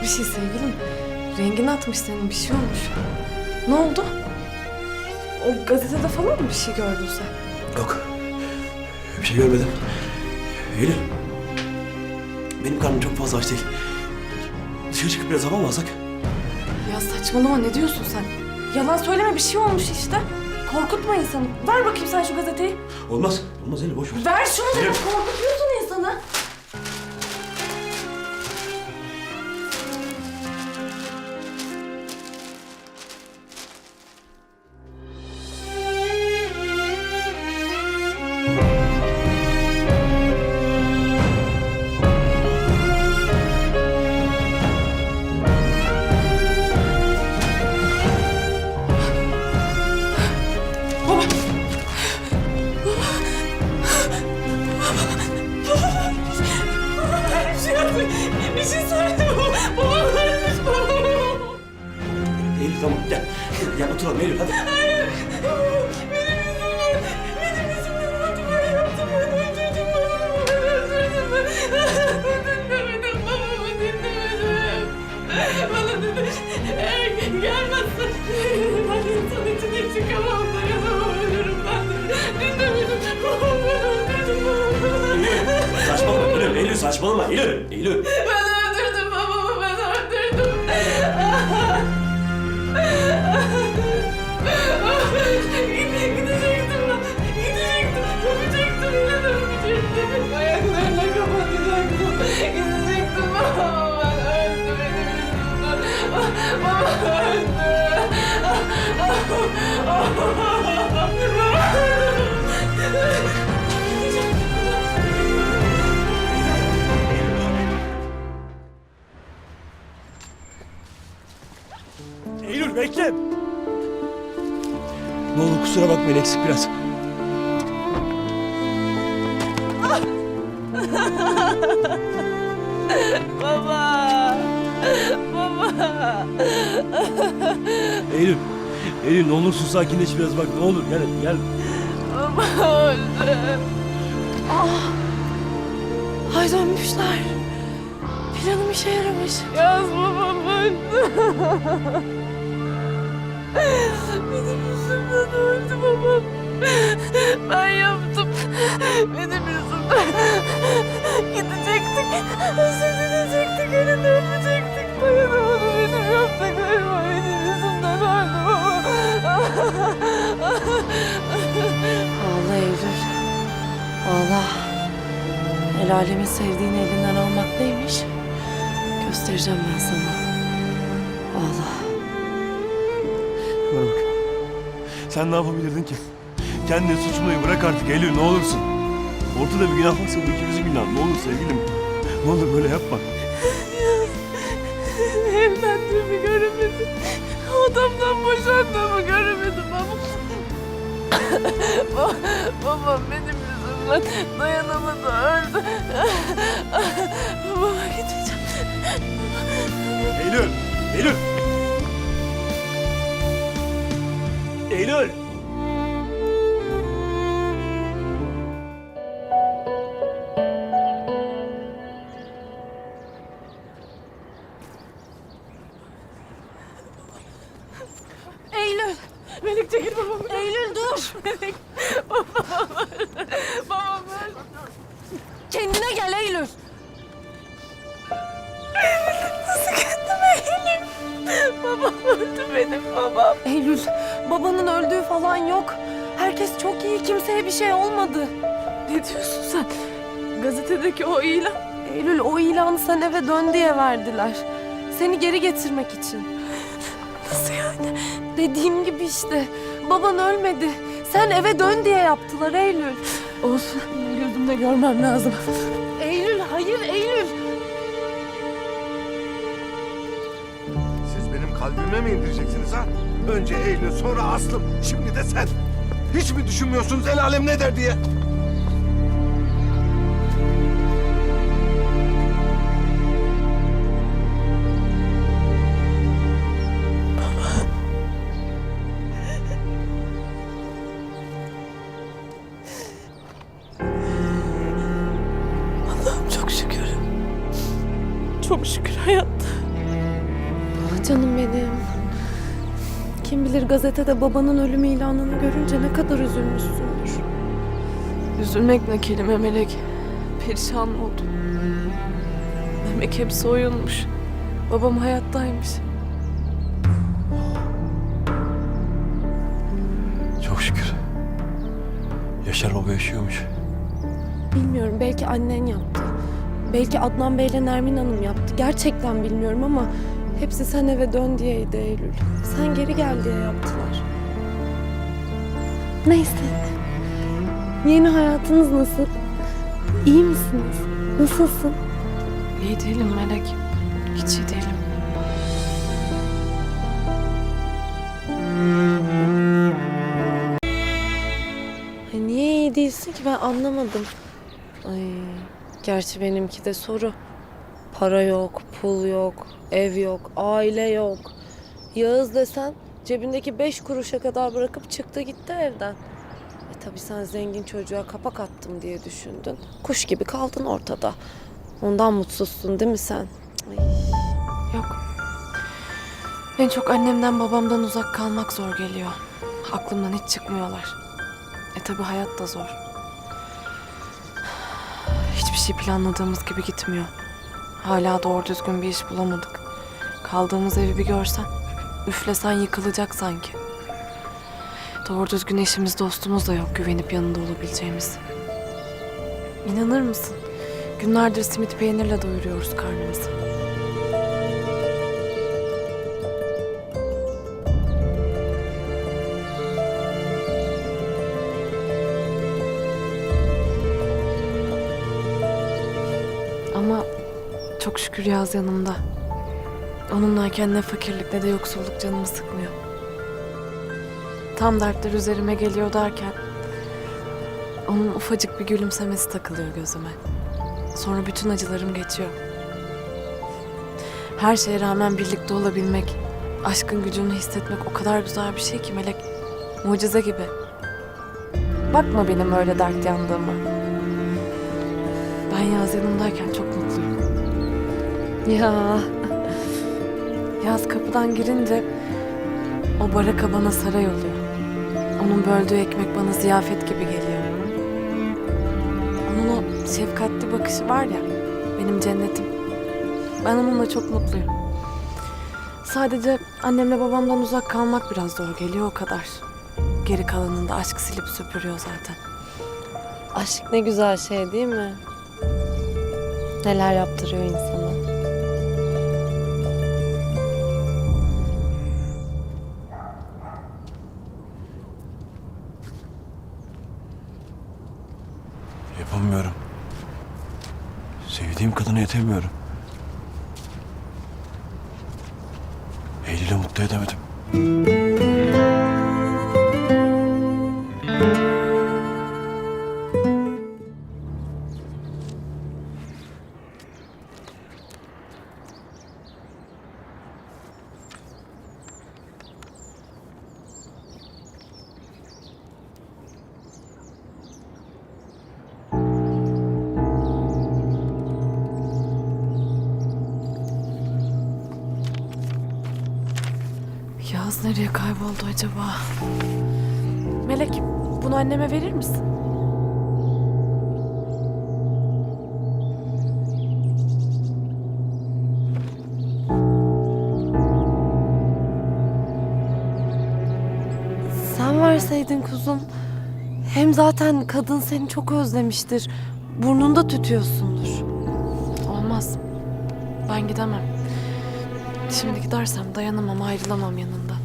yok bir şey sevgilim? Rengin atmış senin bir şey olmuş. Ne oldu? O gazetede falan mı bir şey gördün sen? Yok. Bir şey görmedim. Eylül. Benim karnım çok fazla aç değil. Dışarı çıkıp biraz hava mı alsak? Ya saçmalama ne diyorsun sen? Yalan söyleme bir şey olmuş işte. Korkutma insanı. Ver bakayım sen şu gazeteyi. Olmaz. Olmaz Eylül boş ver. Ver şunu dedim korkutuyorsun insanı. Tamam gel. Gel oturalım Eylül hadi. Benim yüzümden oldu ben yaptım ben öldürdüm babamı ben öldürdüm ben. Dinlemedim babamı dinlemedim. Bana dedi eğer gelmezsen ben insan içine çıkamam dayanamam ölürüm ben. Dinlemedim babamı ben öldürdüm babamı. Saçmalama Eylül. Eylül saçmalama Eylül. Eylül. Bakmayın eksik biraz. Baba. Baba. Eylül. Eylül ne olursun sakinleş biraz bak ne olur gel gel. Baba öldü. Ah. Ay dönmüşler. Planım işe yaramış. Yaz babam öldü. Benim yüzümden öldü babam. Ben yaptım. Benim yüzümden. Gidecektik. Özür dileyecektik. Elini öpecektik. Dayanamadı benim yaptıklarıma. Benim yüzümden öldü baba. Ağla Eylül. Ağla. El alemin sevdiğini elinden almak neymiş? Göstereceğim ben sana. Sen ne yapabilirdin ki? Kendini suçlamayı bırak artık Eylül ne olursun. Ortada bir günah varsa bu ikimizin günahı. Ne olur sevgilim. Ne olur böyle yapma. Evlendiğimi göremedim. Adamdan boşandığımı göremedim ama... Ba- Babam benim yüzümden dayanamadı öldü. Babama gideceğim. Eylül! Eylül! Eylül! Eylül! Melek çekil babamı. Eylül dur! Melek, babam öldü. Babam öldü. Kendine gel Eylül. Nasıl kendime geleyim? Babam öldü benim babam. Eylül, babanın öldüğü falan yok. Herkes çok iyi, kimseye bir şey olmadı. Ne diyorsun sen? Gazetedeki o ilan. Eylül, o ilanı sen eve dön diye verdiler. Seni geri getirmek için. Nasıl yani? Dediğim gibi işte. Baban ölmedi. Sen eve dön diye yaptılar Eylül. Olsun. Gözümle görmem lazım. Benim kalbime mi indireceksiniz ha? Önce Eylül, sonra Aslım, şimdi de sen. Hiç mi düşünmüyorsunuz el alem ne der diye? Gazetede babanın ölüm ilanını görünce ne kadar üzülmüşsündür. Üzülmek ne kelime Melek. Perişan oldum. Demek hepsi oyunmuş. Babam hayattaymış. Çok şükür. Yaşar baba yaşıyormuş. Bilmiyorum belki annen yaptı. Belki Adnan Bey'le Nermin Hanım yaptı. Gerçekten bilmiyorum ama hepsi sen eve dön diyeydi Eylül. Sen geri gel diye yaptılar. Neyse. Yeni hayatınız nasıl? İyi misiniz? Nasılsın? İyi değilim Melek. Hiç iyi değilim. Ay niye iyi değilsin ki ben anlamadım. Ay gerçi benimki de soru. Para yok, pul yok, ev yok, aile yok. Yağız desen cebindeki beş kuruşa kadar bırakıp çıktı gitti evden. E tabii sen zengin çocuğa kapak attım diye düşündün. Kuş gibi kaldın ortada. Ondan mutsuzsun değil mi sen? Ay. Yok. En çok annemden babamdan uzak kalmak zor geliyor. Aklımdan hiç çıkmıyorlar. E tabi hayat da zor. Hiçbir şey planladığımız gibi gitmiyor. Hala doğru düzgün bir iş bulamadık. Kaldığımız evi bir görsen, üflesen yıkılacak sanki. Doğru düzgün eşimiz dostumuz da yok güvenip yanında olabileceğimiz. İnanır mısın? Günlerdir simit peynirle doyuruyoruz karnımızı. Şükür Yaz yanımda. Onunlayken ne fakirlik ne de yoksulluk canımı sıkmıyor. Tam dertler üzerime geliyor derken onun ufacık bir gülümsemesi takılıyor gözüme. Sonra bütün acılarım geçiyor. Her şeye rağmen birlikte olabilmek, aşkın gücünü hissetmek o kadar güzel bir şey ki Melek. Mucize gibi. Bakma benim öyle dert yandığıma. Ben Yaz yanımdayken çok mutluyum. Ya Yaz kapıdan girince o baraka bana saray oluyor. Onun böldüğü ekmek bana ziyafet gibi geliyor. Onun o şefkatli bakışı var ya, benim cennetim. Ben onunla çok mutluyum. Sadece annemle babamdan uzak kalmak biraz zor geliyor o kadar. Geri kalanında aşk silip süpürüyor zaten. aşk ne güzel şey değil mi? Neler yaptırıyor insana. Yetemiyorum. Nereye kayboldu acaba? Melek, bunu anneme verir misin? Sen verseydin kuzum. Hem zaten kadın seni çok özlemiştir. Burnunda tütüyorsundur. Olmaz. Ben gidemem. Şimdi gidersem dayanamam, ayrılamam yanından.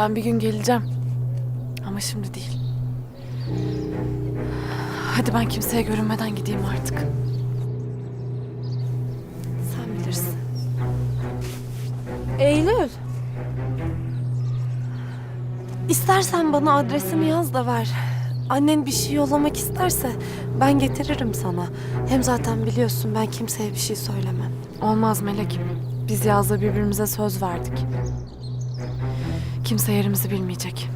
Ben bir gün geleceğim. Ama şimdi değil. Hadi ben kimseye görünmeden gideyim artık. Sen bilirsin. Eylül. İstersen bana adresimi yaz da ver. Annen bir şey yollamak isterse ben getiririm sana. Hem zaten biliyorsun ben kimseye bir şey söylemem. Olmaz Melek. Biz Yaz'la birbirimize söz verdik. Kimse yerimizi bilmeyecek.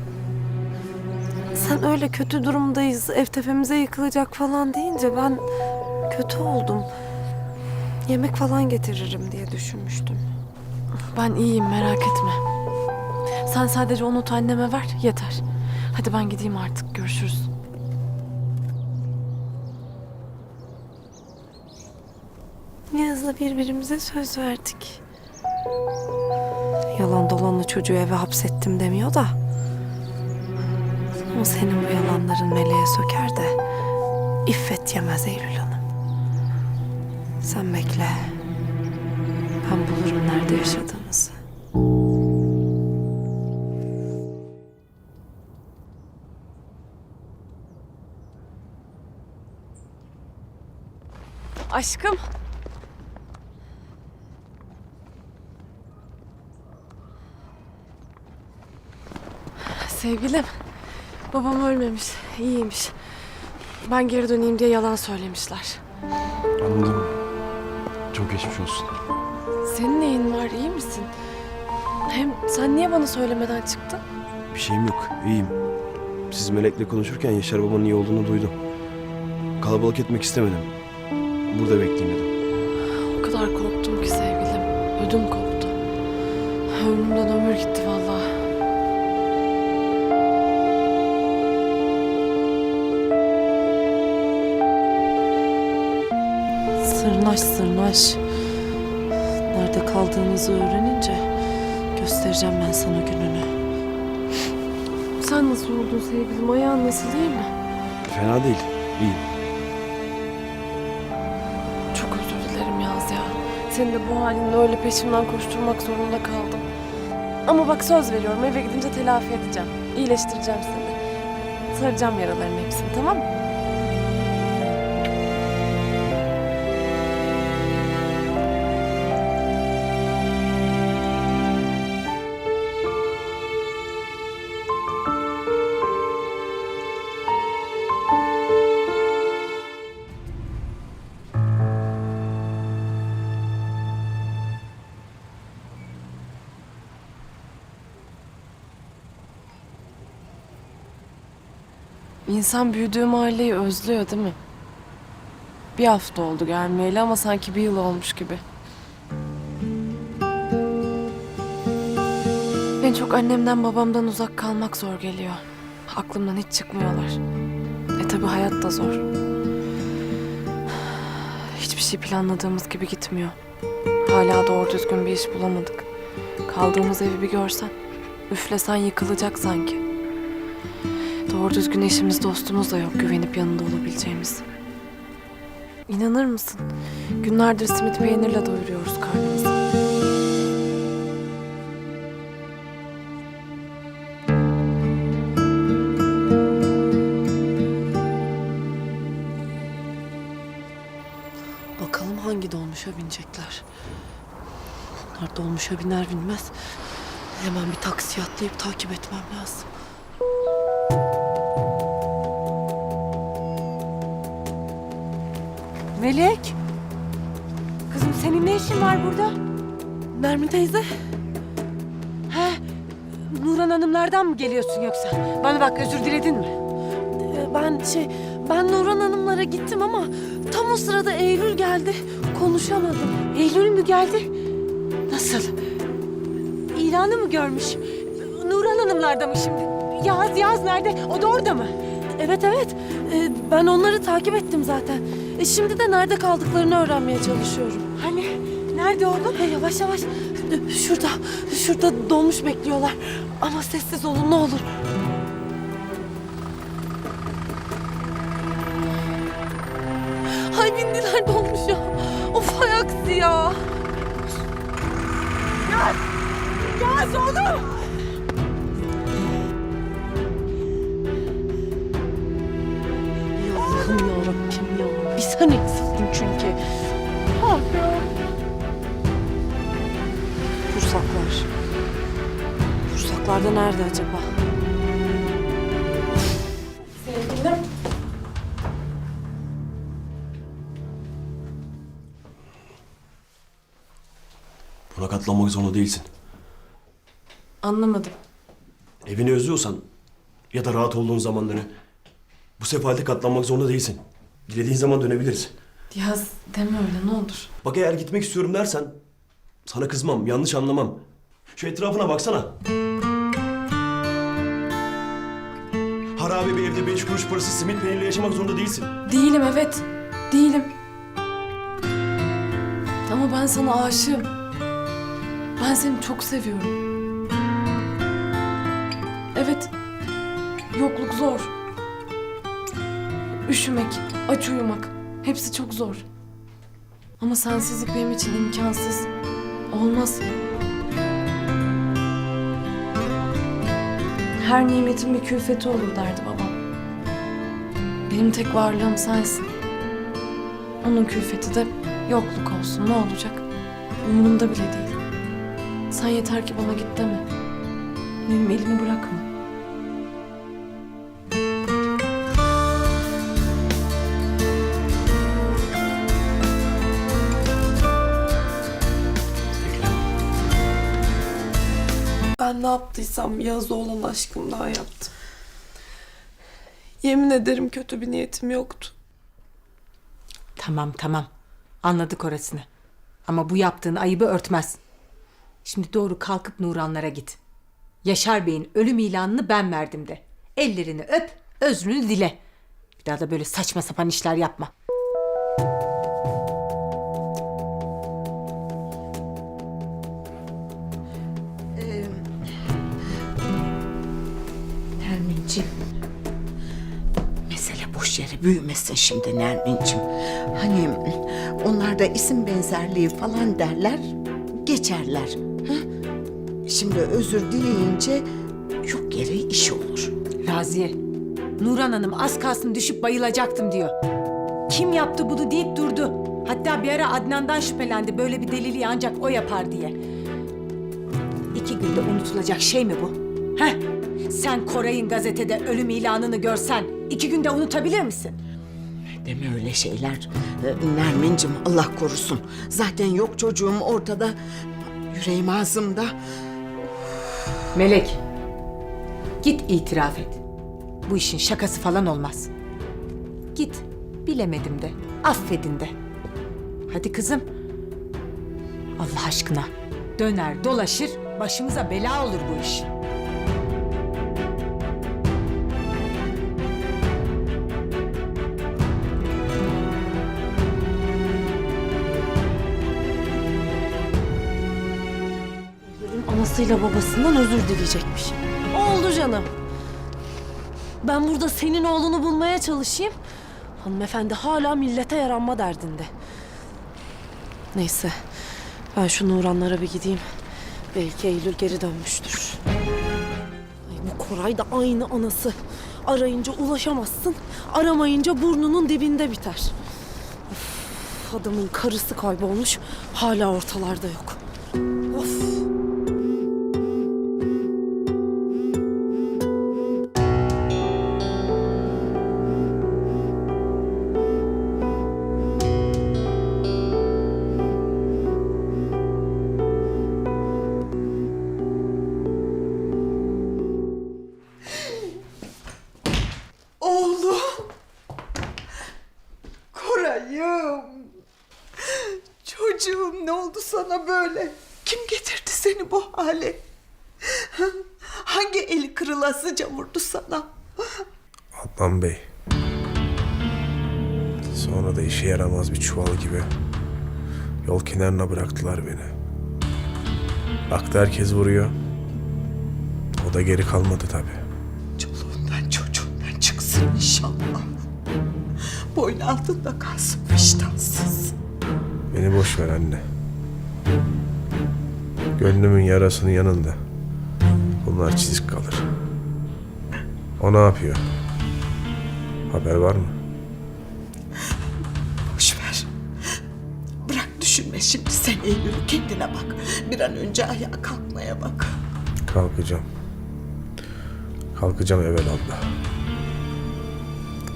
Sen öyle kötü durumdayız, ev tepemize yıkılacak falan deyince ben kötü oldum. Yemek falan getiririm diye düşünmüştüm. Ben iyiyim merak etme. Sen sadece o anneme ver yeter. Hadi ben gideyim artık görüşürüz. Niyaz'la birbirimize söz verdik. Yalan dolanla çocuğu eve hapsettim demiyor da. Ama senin bu yalanların meleğe söker de iffet yemez Eylül Hanım. Sen bekle. Ben bulurum nerede yaşadığınızı. Aşkım. Sevgilim. Babam ölmemiş, iyiymiş. Ben geri döneyim diye yalan söylemişler. Anladım. Çok geçmiş olsun. Senin neyin var, iyi misin? Hem sen niye bana söylemeden çıktın? Bir şeyim yok. İyiyim. Siz Melek'le konuşurken Yaşar babanın iyi olduğunu duydum. Kalabalık etmek istemedim. Burada bekleyeyim dedim. O kadar korktum ki sevgilim. Ödüm koptu. Ömrümden ömür gitti vallahi. Sırnaş sırnaş. Nerede kaldığınızı öğrenince göstereceğim ben sana gününü. Sen nasıl oldun sevgilim? Ayağın nasıl değil mi? Fena değil. İyiyim. Çok özür dilerim Yaz ya. Seni de bu halinle öyle peşimden koşturmak zorunda kaldım. Ama bak söz veriyorum eve gidince telafi edeceğim. İyileştireceğim seni. Saracağım yaraların hepsini tamam mı? İnsan büyüdüğü mahalleyi özlüyor değil mi? Bir hafta oldu gelmeyeli ama sanki bir yıl olmuş gibi. Ben çok annemden babamdan uzak kalmak zor geliyor. Aklımdan hiç çıkmıyorlar. E tabi hayat da zor. Hiçbir şey planladığımız gibi gitmiyor. Hala doğru düzgün bir iş bulamadık. Kaldığımız evi bir görsen. Üflesen yıkılacak sanki. Doğru düzgün eşimiz dostumuz da yok güvenip yanında olabileceğimiz. İnanır mısın? Günlerdir simit peynirle doyuruyoruz karnımızı. Bakalım hangi dolmuşa binecekler. Onlar dolmuşa biner binmez hemen bir taksiye atlayıp takip etmem lazım. Melek. Kızım senin ne işin var burada? Nermin teyze. He? Nurhan Hanımlardan mı geliyorsun yoksa? Bana bak özür diledin mi? e, Ben şey ben Nurhan Hanımlara gittim ama tam o sırada Eylül geldi. Konuşamadım. Eylül mü geldi? Nasıl? İlanı mı görmüş? Nurhan Hanımlarda mı şimdi? Yaz Yaz nerede? O da orada mı? Evet evet. E, Ben onları takip ettim zaten. E, Şimdi de nerede kaldıklarını öğrenmeye çalışıyorum. Hani? Nerede oğlum? Ha, yavaş yavaş. E, Şurada, şurada dolmuş bekliyorlar. Ama sessiz olun ne olur. Ay bindiler dolmuş ya. Of hay aksi ya. Yaz oğlum! Kursaklar da nerede acaba? Buna katlanmak zorunda değilsin. Anlamadım. Evini özlüyorsan ya da rahat olduğun zamanları bu sefalete katlanmak zorunda değilsin. Dilediğin zaman dönebiliriz. Yaz deme öyle ne olur. Bak eğer gitmek istiyorum dersen sana kızmam, yanlış anlamam. Şu etrafına baksana. Harabe bir evde beş kuruş parası simit peynirle yaşamak zorunda değilsin. Değilim evet. Değilim. Ama ben sana aşığım. Ben seni çok seviyorum. Evet. Yokluk zor. Üşümek, aç uyumak. Hepsi çok zor. Ama sensizlik benim için imkansız. Olmaz. Her nimetin bir külfeti olur derdi babam. Benim tek varlığım sensin. Onun külfeti de yokluk olsun ne olacak? Umurumda bile değil. Sen yeter ki bana git deme. Benim elimi bırakma. Yaptıysam Yaz'la olan aşkımdan yaptım. Yemin ederim kötü bir niyetim yoktu. Tamam tamam. Anladık orasını. Ama bu yaptığın ayıbı örtmez. Şimdi doğru kalkıp Nuranlara git. Yaşar Bey'in ölüm ilanını ben verdim de. Ellerini öp, özrünü dile. Bir daha da böyle saçma sapan işler yapma. Yere büyümesin şimdi Nermin'ciğim. Hani onlarda isim benzerliği falan derler, geçerler. Şimdi özür dileyince yok yere iş olur. Raziye, Nuran Hanım az kalsın düşüp bayılacaktım diyor. Kim yaptı bunu deyip durdu. Hatta bir ara Adnan'dan şüphelendi böyle bir deliliği ancak o yapar diye. İki günde unutulacak şey mi bu? Heh, sen Koray'ın gazetede ölüm ilanını görsen iki günde unutabilir misin? Deme öyle şeyler. Ee, Nermin'ciğim Allah korusun. Zaten yok çocuğum ortada. Yüreğim ağzımda. Melek, git itiraf et. Bu işin şakası falan olmaz. Git, bilemedim de, affedin de. Hadi kızım. Allah aşkına. Döner dolaşır, başımıza bela olur bu iş. Anasıyla babasından özür dileyecekmiş. Oldu canım. Ben burada senin oğlunu bulmaya çalışayım. Hanımefendi hala millete yaranma derdinde. Neyse. Ben şu Nuranlara bir gideyim. Belki Eylül geri dönmüştür. Ay bu Koray da aynı anası. Arayınca ulaşamazsın. Aramayınca burnunun dibinde biter. Of, adamın karısı kaybolmuş. Hala ortalarda yok. Adnan Bey. Sonra da işe yaramaz bir çuval gibi yol kenarına bıraktılar beni. Baktı herkes vuruyor. O da geri kalmadı tabii. Çoluğundan çocuğundan çıksın inşallah. Boynu altında kalsın vicdansız. Beni boş ver anne. Gönlümün yarasının yanında. Bunlar çizik kalır. O ne yapıyor? Haber var mı? Boş ver. Bırak düşünme şimdi sen Eylül kendine bak. Bir an önce ayağa kalkmaya bak. Kalkacağım. Kalkacağım evvelallah.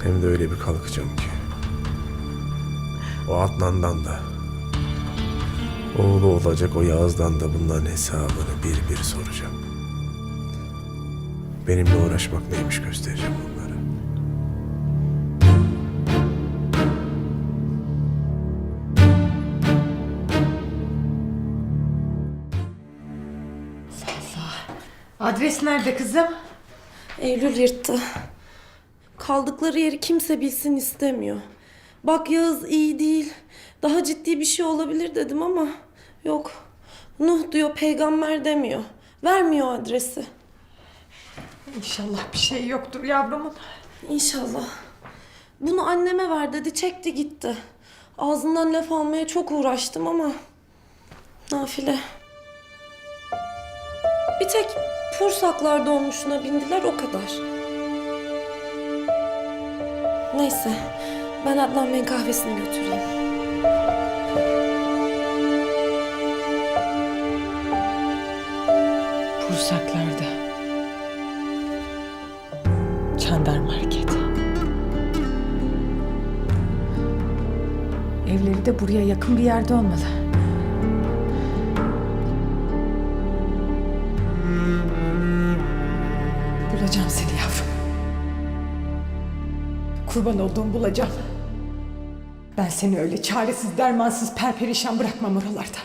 Hem de öyle bir kalkacağım ki. O Adnan'dan da. Oğlu olacak o Yağız'dan da bunların hesabını bir bir soracağım. Benimle uğraşmak neymiş göstereceğim onlara. Adres nerede kızım? Eylül yırttı. Kaldıkları yeri kimse bilsin istemiyor. Bak Yağız iyi değil. Daha ciddi bir şey olabilir dedim ama yok. Nuh diyor peygamber demiyor. Vermiyor adresi. İnşallah bir şey yoktur yavrumun. İnşallah. Bunu anneme ver dedi çekti gitti. Ağzından laf almaya çok uğraştım ama nafile. Bir tek Pursaklar dolmuşuna bindiler o kadar. Neyse ben Adnan Bey'in kahvesini götüreyim. Pursaklar'da. Çandar Market. Evleri de buraya yakın bir yerde olmalı. Kurban olduğum bulacağım. Ben seni öyle çaresiz, dermansız, perperişan bırakmam oralarda.